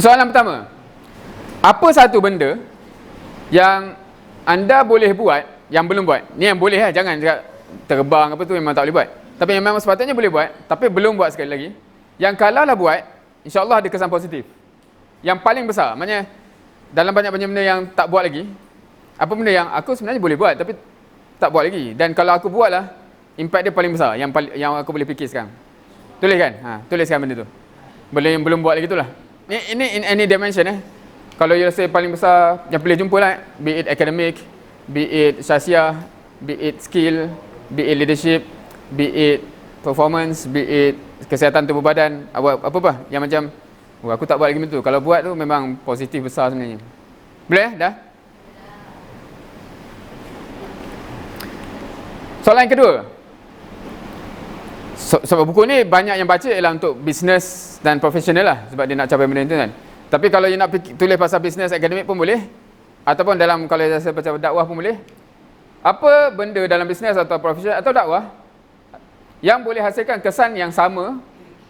Soalan pertama. Apa satu benda yang anda boleh buat yang belum buat? Ni yang boleh lah, jangan cakap terbang apa tu memang tak boleh buat. Tapi yang memang sepatutnya boleh buat, tapi belum buat sekali lagi. Yang kalau lah buat, insya-Allah ada kesan positif. Yang paling besar, maknanya dalam banyak-banyak benda yang tak buat lagi, apa benda yang aku sebenarnya boleh buat tapi tak buat lagi. Dan kalau aku buat lah, impact dia paling besar yang paling, yang aku boleh fikir sekarang. Tulis kan? Ha, tuliskan benda tu. Yang belum buat lagi tu lah. Ini, ini in any dimension eh. Kalau you rasa paling besar yang boleh jumpa lah, be it academic, be it syasia, be it skill, be it leadership, be it performance, be it kesihatan tubuh badan, apa apa, apa yang macam oh, aku tak buat lagi tu. Kalau buat tu memang positif besar sebenarnya. Boleh eh? Dah? Soalan kedua. Sebab buku ni banyak yang baca ialah untuk bisnes dan profesional lah sebab dia nak capai benda tu kan. Tapi kalau you nak tulis pasal bisnes akademik pun boleh. Ataupun dalam kalau saya baca dakwah pun boleh. Apa benda dalam bisnes atau profesional atau dakwah yang boleh hasilkan kesan yang sama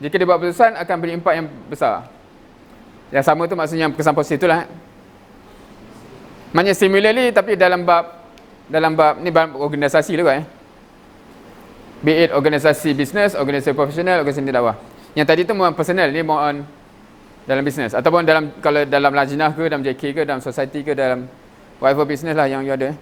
jika dibuat keputusan akan beri impak yang besar. Yang sama tu maksudnya kesan positif itulah. Maknanya similarly tapi dalam bab dalam bab ni bab organisasi lah eh. Be it organisasi bisnes, organisasi profesional, organisasi dakwah. Yang tadi tu memang personal, ni more on dalam bisnes ataupun dalam kalau dalam lajnah ke dalam JK ke dalam society ke dalam whatever business lah yang you ada